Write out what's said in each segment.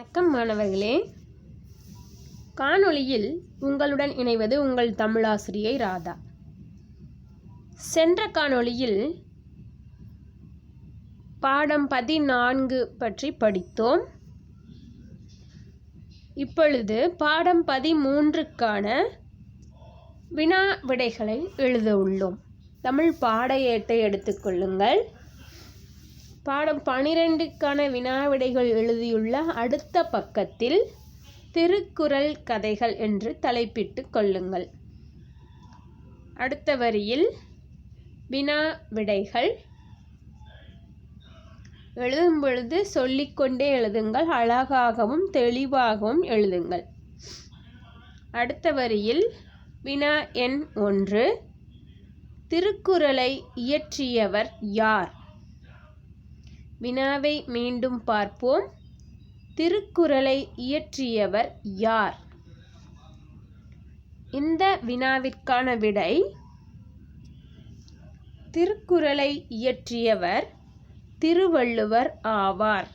வணக்கம் மாணவர்களே. காணொளியில் உங்களுடன் இணைவது உங்கள் தமிழாசிரியை ராதா. சென்ற காணொளியில் பாடம் பதினான்கு பற்றி படித்தோம். இப்பொழுது பாடம் பதிமூன்றுக்கான வினா விடைகளை எழுத உள்ளோம். தமிழ் பாட ஏட்டை எடுத்துக்கொள்ளுங்கள் பாடம் பனிரெண்டுக்கான வினா விடைகள் எழுதியுள்ள அடுத்த பக்கத்தில் திருக்குறள் கதைகள் என்று தலைப்பிட்டு கொள்ளுங்கள். அடுத்த வரியில் வினா விடைகள் எழுதும் பொழுது சொல்லிக்கொண்டே எழுதுங்கள் அழகாகவும் தெளிவாகவும் எழுதுங்கள். அடுத்த வரியில் வினா எண் ஒன்று. திருக்குறளை இயற்றியவர் யார்? வினாவை மீண்டும் பார்ப்போம். திருக்குறளை இயற்றியவர் யார்? இந்த வினாவிற்கான விடை திருக்குறளை இயற்றியவர் திருவள்ளுவர் ஆவார்.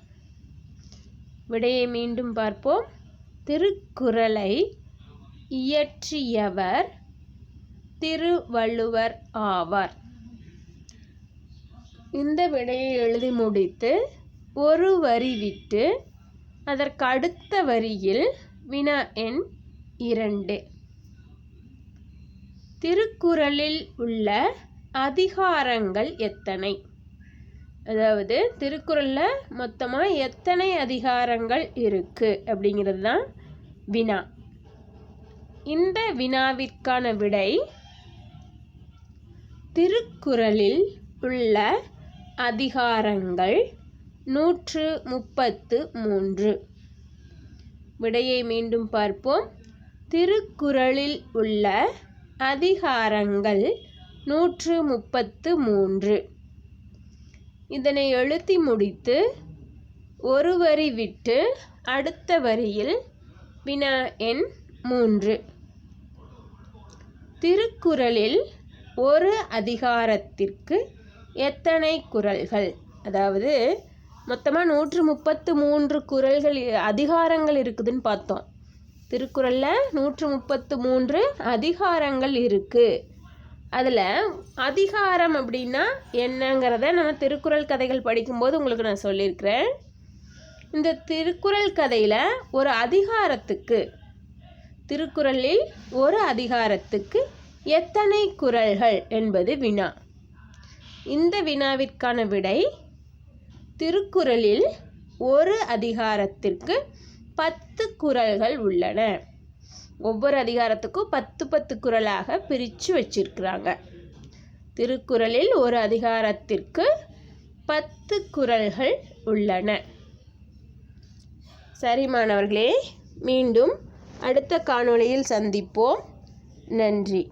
விடையை மீண்டும் பார்ப்போம். திருக்குறளை இயற்றியவர் திருவள்ளுவர் ஆவார். இந்த விடையை எழுதி முடித்து ஒரு வரி விட்டு அதற்கு அடுத்த வரியில் வினா எண் இரண்டு. திருக்குறளில் உள்ள அதிகாரங்கள் எத்தனை? அதாவது திருக்குறளில் மொத்தமாக எத்தனை அதிகாரங்கள் இருக்குது அப்படிங்கிறது தான் வினா. இந்த வினாவிற்கான விடை திருக்குறளில் உள்ள அதிகாரங்கள் நூற்று முப்பத்து மூன்று விடையை மீண்டும் பார்ப்போம். திருக்குறளில் உள்ள அதிகாரங்கள் நூற்று முப்பத்து மூன்று இதனை எழுத்தி முடித்து ஒரு வரி விட்டு அடுத்த வரியில் வினா எண் மூன்று. திருக்குறளில் ஒரு அதிகாரத்திற்கு எத்தனை குறள்கள் அதாவது மொத்தமாக நூற்று முப்பத்து மூன்று குறள்கள் அதிகாரங்கள் இருக்குதுன்னு பார்த்தோம். திருக்குறளில் நூற்று முப்பத்து மூன்று அதிகாரங்கள் இருக்குது அதில் அதிகாரம் அப்படின்னா என்னங்கிறத நம்ம திருக்குறள் கதைகள் படிக்கும்போது உங்களுக்கு நான் சொல்லியிருக்கிறேன். இந்த திருக்குறள் கதையில் ஒரு அதிகாரத்துக்கு திருக்குறளில் ஒரு அதிகாரத்துக்கு எத்தனை குறள்கள் என்பது வினா. இந்த வினாவிற்கான விடை திருக்குறளில் ஒரு அதிகாரத்திற்கு பத்து குறள்கள் உள்ளன. ஒவ்வொரு அதிகாரத்துக்கும் பத்து பத்து குறளாக பிரித்து வச்சிருக்கிறாங்க. திருக்குறளில் ஒரு அதிகாரத்திற்கு பத்து குறள்கள் உள்ளன. சரி மாணவர்களே மீண்டும் அடுத்த காணொளியில் சந்திப்போம். நன்றி.